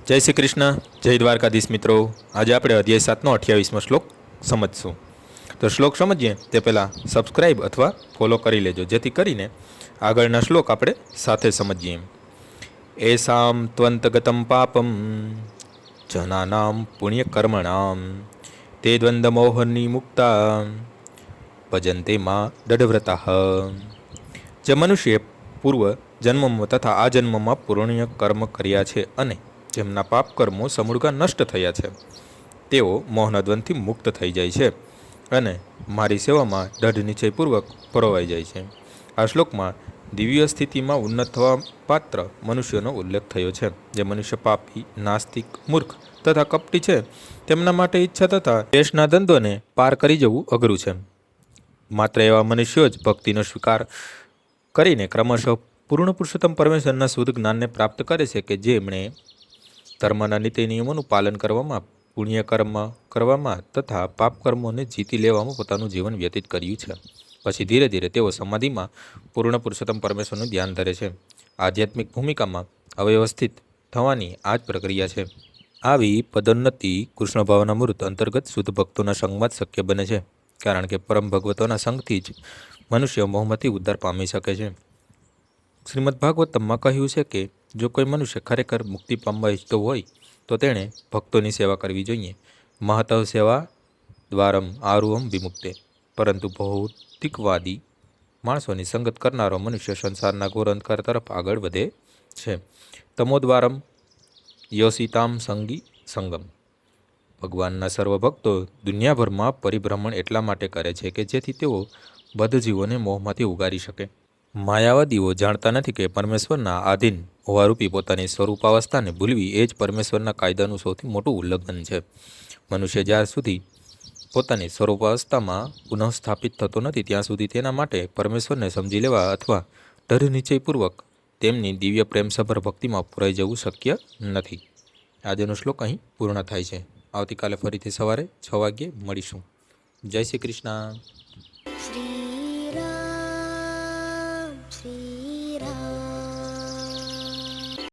જય શ્રી કૃષ્ણ, જય દ્વારકાધીશ મિત્રો. આજે આપણે અધ્યાય સાતનો અઠ્યાવીસમો શ્લોક સમજશું. તો શ્લોક સમજીએ તે પહેલાં સબસ્ક્રાઈબ અથવા ફોલો કરી લેજો, જેથી કરીને આગળના શ્લોક આપણે સાથે સમજીએ. એસામ ત્વંતગતમ પાપમ જનાનામ પુણ્યકર્મણામ તે દ્વંદ્વમોહની મુક્તા ભજંતે માં દઢવ્રતા જે મનુષ્યે પૂર્વ જન્મમાં તથા આ જન્મમાં પુણ્ય કર્મ કર્યા છે અને જેમના પાપ કર્મો સમૂળગા નષ્ટ થયા છે. તેઓ મોહનદ્વંદથી મુક્ત થઈ જાય છે અને મારી સેવામાં દઢ નિશ્ચયપૂર્વક પરોવાઈ જાય છે. આ શ્લોકમાં દિવ્ય સ્થિતિમાં ઉન્નત થવા પાત્ર મનુષ્યનો ઉલ્લેખ થયો છે, જે મનુષ્ય પાપી, નાસ્તિક, મૂર્ખ તથા કપટી છે. તેમના માટે ઈચ્છા તથા દેશના દ્વંદ્વને પાર કરી જવું અઘરું છે. માત્ર એવા મનુષ્યો જ ભક્તિનો સ્વીકાર કરીને ક્રમશઃ પૂર્ણ પુરુષોત્તમ પરમેશ્વરના શુદ્ધ જ્ઞાનને પ્રાપ્ત કરે છે કે જેમણે ધર્મના નીતિ નિયમોનું પાલન કરવામાં, પુણ્યકર્મ કરવામાં તથા પાપ કર્મોને જીતી લેવામાં પોતાનું જીવન વ્યતીત કર્યું છે. પછી ધીરે ધીરે તેઓ સમાધિમાં પૂર્ણ પુરુષોત્તમ પરમેશ્વરનું ધ્યાન ધરે છે. આધ્યાત્મિક ભૂમિકામાં અવ્યવસ્થિત થવાની આ જ પ્રક્રિયા છે. આવી પદોન્નતિ કૃષ્ણ ભાવના મૃત અંતર્ગત શુદ્ધ ભક્તોના સંગમાં જ શક્ય બને છે, કારણ કે પરમ ભગવતોના સંગથી જ મનુષ્ય મોહમતી ઉદ્ધાર પામી શકે છે. શ્રીમદ ભાગવતમમાં કહ્યું છે કે જો કોઈ મનુષ્ય ખરેખર મુક્તિ પામવા ઈચ્છતો હોય, તો તેણે ભક્તોની સેવા કરવી જોઈએ. મહતઃ સેવા દ્વારમ આરુહમ વિમુક્તે. પરંતુ ભૌતિકવાદી માણસોની સંગત કરનારો મનુષ્ય સંસારના ઘોર અંધકાર તરફ આગળ વધે છે. તમોદ્વારમ યોસિતામ સંગી સંગમ. ભગવાનના સર્વ ભક્તો દુનિયાભરમાં પરિભ્રમણ એટલા માટે કરે છે કે જેથી તેઓ બધ જીવોને મોહમાંથી ઉગારી શકે. માયાવાદીઓ જાણતા નથી કે પરમેશ્વરના આધીન હોવારૂપી પોતાની સ્વરૂપાવસ્થાને ભૂલવી એ જ પરમેશ્વરના કાયદાનું સૌથી મોટું ઉલ્લંઘન છે. મનુષ્ય જ્યાં સુધી પોતાની સ્વરૂપાવસ્થામાં પુનઃસ્થાપિત થતો નથી, ત્યાં સુધી તેના માટે પરમેશ્વરને સમજી લેવા અથવા દઢ નિશ્ચયપૂર્વક તેમની દિવ્ય પ્રેમસભર ભક્તિમાં પુરાઈ જવું શક્ય નથી. આજનો શ્લોક અહીં પૂર્ણ થાય છે. આવતીકાલે ફરીથી સવારે છ વાગ્યે મળીશું. જય શ્રી કૃષ્ણ.